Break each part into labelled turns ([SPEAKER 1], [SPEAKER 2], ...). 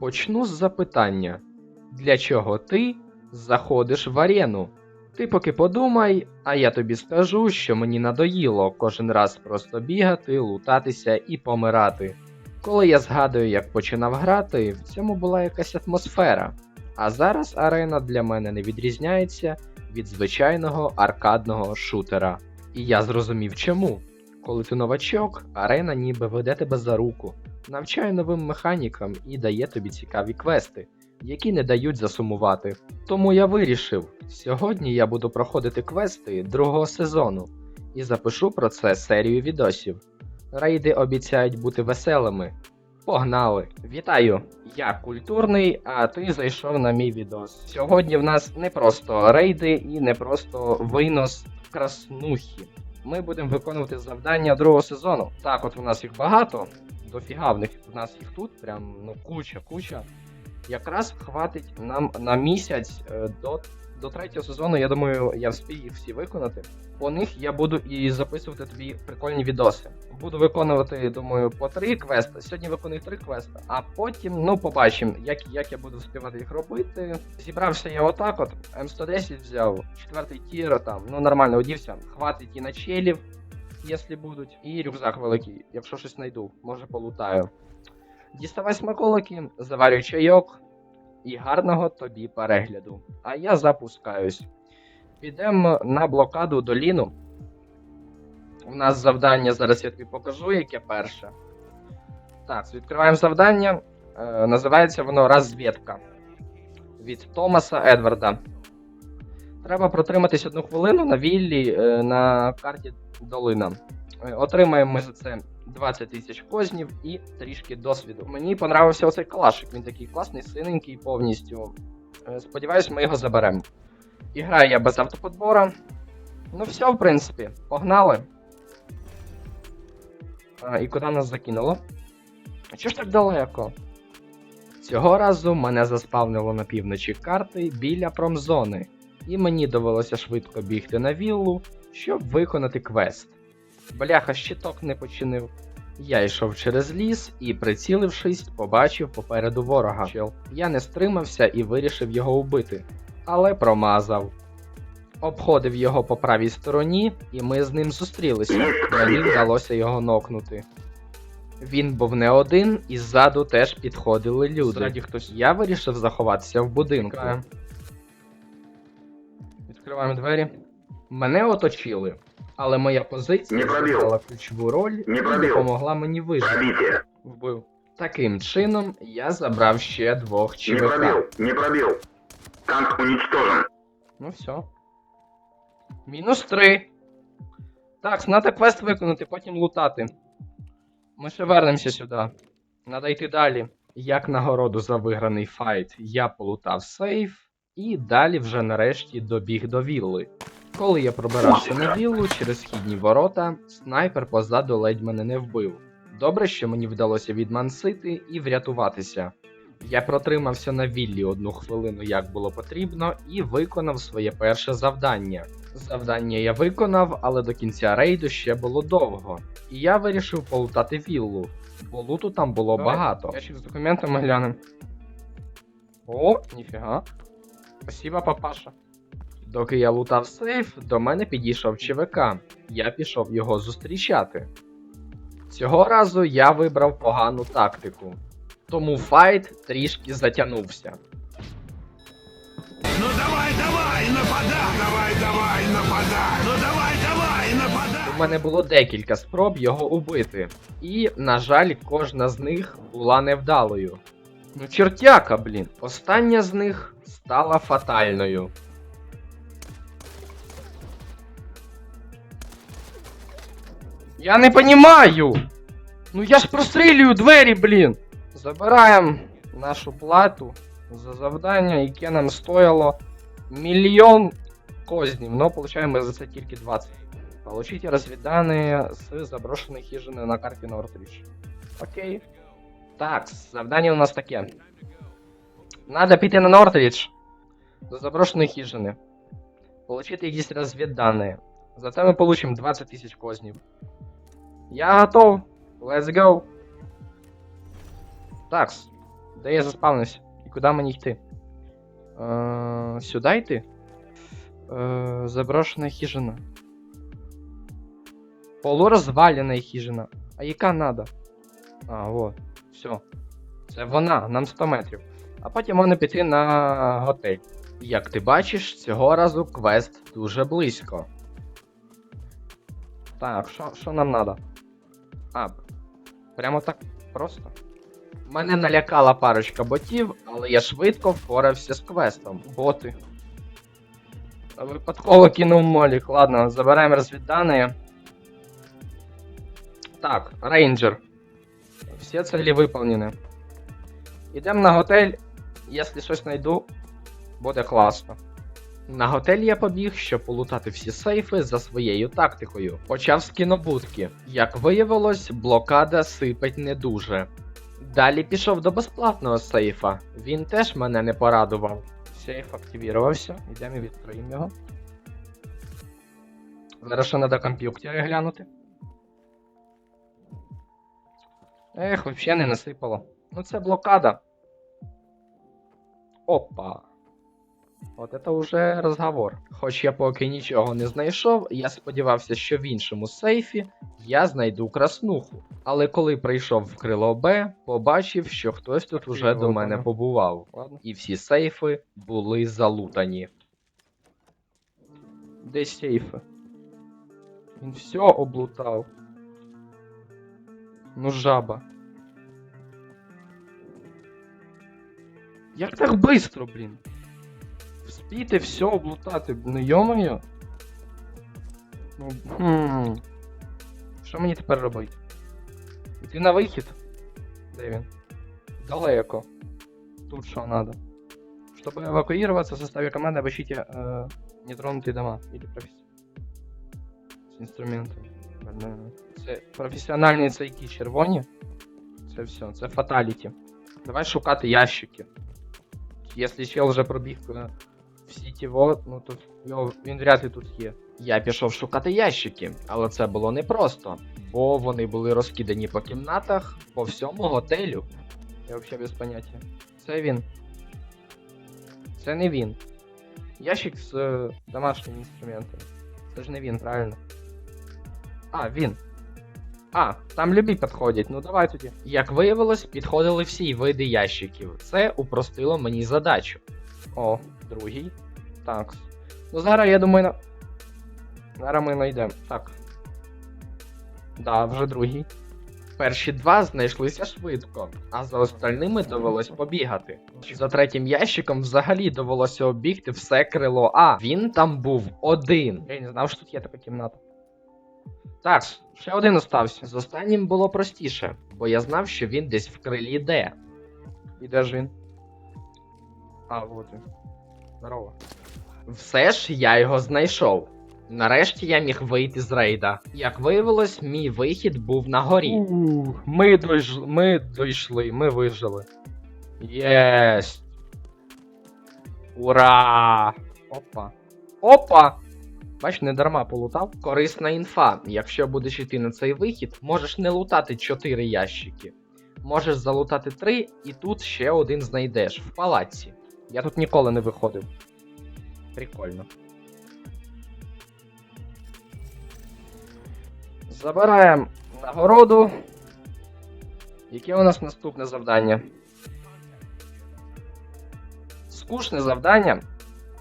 [SPEAKER 1] Почну з запитання: для чого ти заходиш в арену? Ти поки подумай, а я тобі скажу, що мені надоїло кожен раз просто бігати, лутатися і помирати. Коли я згадую, як починав грати, в цьому була якась атмосфера. А зараз арена для мене не відрізняється від звичайного аркадного шутера. І я зрозумів чому. Коли ти новачок, арена ніби веде тебе за руку, навчає новим механікам і дає тобі цікаві квести, які не дають засумувати. Тому я вирішив, сьогодні я буду проходити квести другого сезону і запишу про це серію відосів. Рейди обіцяють бути веселими. Погнали! Вітаю! Я культурний, а ти зайшов на мій відос. Сьогодні в нас не просто рейди і не просто винос краснухи. Ми будемо виконувати завдання другого сезону. Так, от у нас їх багато, дофіга в них в нас їх тут, прям ну куча, куча. Якраз хватить нам на місяць е, до, до третього сезону. Я думаю, я встиг їх всі виконати. По них я буду і записувати тобі прикольні відоси. Буду виконувати, думаю, по три квести. Сьогодні виконую три квести, а потім, ну, побачимо, як, як я буду встигати їх робити. Зібрався я отак от, М110 взяв, четвертий тір, там, ну нормально одівся. Хватить і на челів, якщо будуть. І рюкзак великий, якщо щось знайду, може полутаю. Діставай смаколики, заварюй чайок і гарного тобі перегляду. А я запускаюсь. Підемо на блокаду доліну. У нас завдання, зараз я тобі покажу, яке перше. Так, відкриваємо завдання. Е, називається воно Розвідка від Томаса Едварда. Треба протриматись одну хвилину на віллі е, на карті долина. Е, Отримаємо ми за це 20 тисяч кознів і трішки досвіду. Мені понравився оцей калашик. Він такий класний, синенький повністю. Е, Сподіваюсь, ми його заберемо. І граю я без автоподбора. Ну все, в принципі, погнали. А, і куди нас закинуло? Чого ж так далеко? Цього разу мене заспавнило на півночі карти біля промзони, і мені довелося швидко бігти на віллу, щоб виконати квест. Бляха, щиток не починив. Я йшов через ліс і, прицілившись, побачив попереду ворога. Я не стримався і вирішив його вбити, але промазав. Обходив його по правій стороні, і ми з ним зустрілися. Мені вдалося його нокнути. Він був не один, і ззаду теж підходили люди. Я вирішив заховатися в будинку. Відкриваємо двері. Мене оточили, але моя позиція
[SPEAKER 2] Не
[SPEAKER 1] зіграла ключову роль
[SPEAKER 2] Не
[SPEAKER 1] і допомогла мені вижити. Вбив. Таким чином я забрав ще двох
[SPEAKER 2] Не
[SPEAKER 1] ЧВК.
[SPEAKER 2] пробил, не пробил. Танк уничтожен.
[SPEAKER 1] Ну все. Мінус три. Так, треба квест виконати, потім лутати. Ми ще вернемося сюди. Надо йти далі. Як нагороду за виграний файт, я полутав сейф, і далі вже нарешті добіг до вілли. Коли я пробирався на віллу через східні ворота, снайпер позаду ледь мене не вбив. Добре, що мені вдалося відмансити і врятуватися. Я протримався на віллі одну хвилину, як було потрібно, і виконав своє перше завдання. Завдання я виконав, але до кінця рейду ще було довго. І я вирішив полутати віллу, бо луту там було
[SPEAKER 2] Давай,
[SPEAKER 1] багато. Ящик з документами глянемо. О, ніфіга. Спасибо, папаша. Доки я лутав сейф, до мене підійшов ЧВК. Я пішов його зустрічати. Цього разу я вибрав погану тактику. Тому файт трішки затягнувся.
[SPEAKER 3] Ну давай, давай, нападай! Давай, давай, нападай! Ну давай, давай, нападай!
[SPEAKER 1] У мене було декілька спроб його убити, і, на жаль, кожна з них була невдалою. Ну, чертяка, блін. Остання з них стала фатальною. Я не понімаю! Ну я ж прострілюю двері, блін! Забираємо нашу плату за завдання, яке нам стояло мільйон кознів, но получаємо за це тільки 20. Получите разведданные с заброшенной хижины на карте Нортрич. Окей. Так, завдання у нас таке. Надо піти на Нортридж до заброшеної хижини. Получити якісь розвіддані. За це ми получимо 20 тисяч кознів. Я готов. Let's go. Так, Де я заспавнився? І куди мені йти? Е, сюди йти? Е, заброшена хижина. Полурозвалена хижина. А яка надо? А, вот. Все. Це вона, нам 100 метрів. А потім можна піти на готель. Як ти бачиш, цього разу квест дуже близько. Так, що, нам надо? А, прямо так просто. Мене налякала парочка ботів, але я швидко впорався з квестом. Боти. Випадково кинув молік. Ладно, забираємо розвіддані. Так, рейнджер. Всі цілі виповнені. Ідемо на готель. Якщо щось знайду, буде класно. На готель я побіг, щоб полутати всі сейфи за своєю тактикою. Почав з кінобудки. Як виявилось, блокада сипить не дуже. Далі пішов до безплатного сейфа. Він теж мене не порадував. Сейф активірувався. Йдемо і відкриємо його. Зараз ще треба комп'ютери глянути. Ех, взагалі не насипало. Ну це блокада. Опа. От це вже розговор. Хоч я поки нічого не знайшов, я сподівався, що в іншому сейфі я знайду краснуху. Але коли прийшов в крило Б, побачив, що хтось тут уже до мене побував. І всі сейфи були залутані. Де сейфи? Він все облутав. Ну жаба. Як так быстро, блін? Вспіти все облутати, ну йомаю. Ну, хм. Що мені тепер робити? Йти на вихід? Де він? Далеко. Тут что надо? Чтобы эвакуироваться, в составе команды обыщите э, нетронутые дома или профессии. З інструментами. Нормально. Це професіональні цейки червоні. Це все, це фаталіті. Давай шукати ящики. Якщо чел вже пробіг е, всі ну то його, він вряд ли тут є. Я пішов шукати ящики, але це було непросто, бо вони були розкидані по кімнатах по всьому готелю. Я взагалі без поняття. Це він. Це не він. Ящик з е, домашніми інструментами. Це ж не він, правильно? А, він. А, там любі підходять, ну давай тоді. Як виявилось, підходили всі види ящиків. Це упростило мені задачу. О, другий. Так. Ну зараз я думаю на. Зараз ми знайдемо. Так. Да, вже другий. Перші два знайшлися швидко, а за остальними довелось побігати. За третім ящиком взагалі довелося обігти все крило А. Він там був один. Я не знав, що тут є така кімната. Так, ще один остався. З останнім було простіше, бо я знав, що він десь в крилі Д. І де ж він? А, вот він. Здорово. Все ж я його знайшов. Нарешті я міг вийти з рейда. Як виявилось, мій вихід був на горі. Ми, дойш... ми дійшли, ми вижили. Єсть. Ура! Опа. Опа! Бач, не дарма полутав. Корисна інфа. Якщо будеш йти на цей вихід, можеш не лутати 4 ящики. Можеш залутати 3, і тут ще один знайдеш в палаці. Я тут ніколи не виходив. Прикольно. Забираємо нагороду. Яке у нас наступне завдання? Скучне завдання.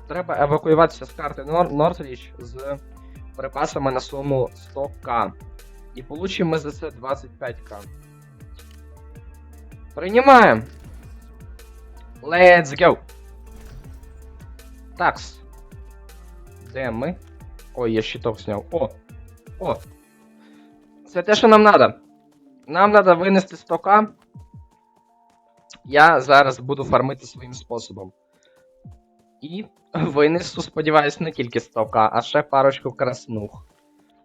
[SPEAKER 1] Треба евакуюватися з карти Нор- Нортріч з припасами на суму 100к. І получимо ми за це 25к. Приймаємо. Let's go. Такс. Де ми? Ой, я щиток зняв. О! О! Це те, що нам треба. Нам треба винести 100к. Я зараз буду фармити своїм способом. І винесу, сподіваюсь, не тільки 100к, а ще парочку краснух.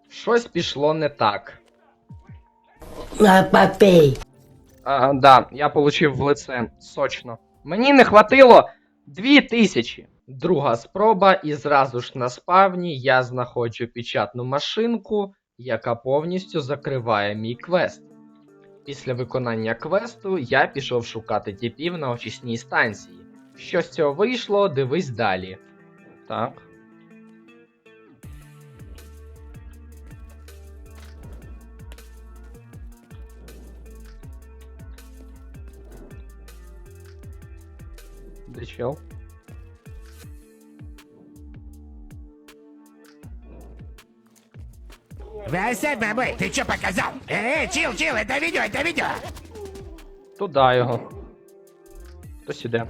[SPEAKER 1] Щось пішло не так.
[SPEAKER 4] Папей.
[SPEAKER 1] А, да, я получив в лице сочно. Мені не хватило 2000. Друга спроба, і зразу ж на спавні я знаходжу печатну машинку, яка повністю закриває мій квест. Після виконання квесту я пішов шукати тіпів на очисній станції. Що з цього вийшло, дивись далі. Так. Де чел?
[SPEAKER 3] Вася, бабай, ты что показал? Эй, чил, чил, это видео, это видео.
[SPEAKER 1] Туда його. То сюди.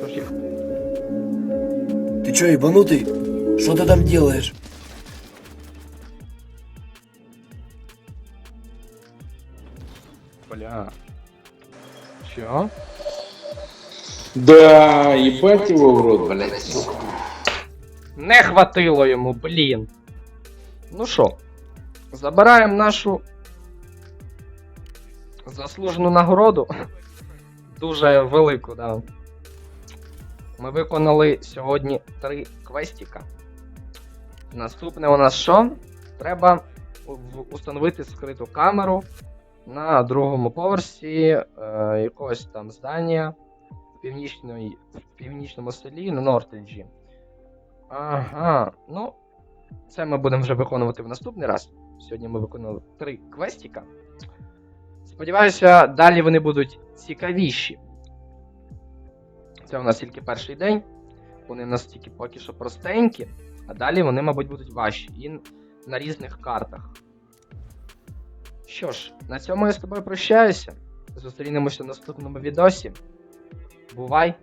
[SPEAKER 1] Тож їх
[SPEAKER 5] Ты чё, ебанутый? Что ты там делаешь?
[SPEAKER 1] Бля. Чё?
[SPEAKER 4] Да, ебать его в рот, блядь.
[SPEAKER 1] Не хватило йому, блін. Ну що, забираємо нашу заслужену нагороду. Дуже велику, да. Ми виконали сьогодні три квестіка. Наступне у нас що? Треба установити скриту камеру на другому поверсі е, якогось там здання в, північної, в північному селі на Нортенджі. Ага, ну, це ми будемо вже виконувати в наступний раз. Сьогодні ми виконали три квестіка. Сподіваюся, далі вони будуть цікавіші. Це у нас тільки перший день. Вони у нас тільки поки що простенькі, а далі вони, мабуть, будуть важчі. І на різних картах. Що ж, на цьому я з тобою прощаюся. Зустрінемося в наступному відосі. Бувай!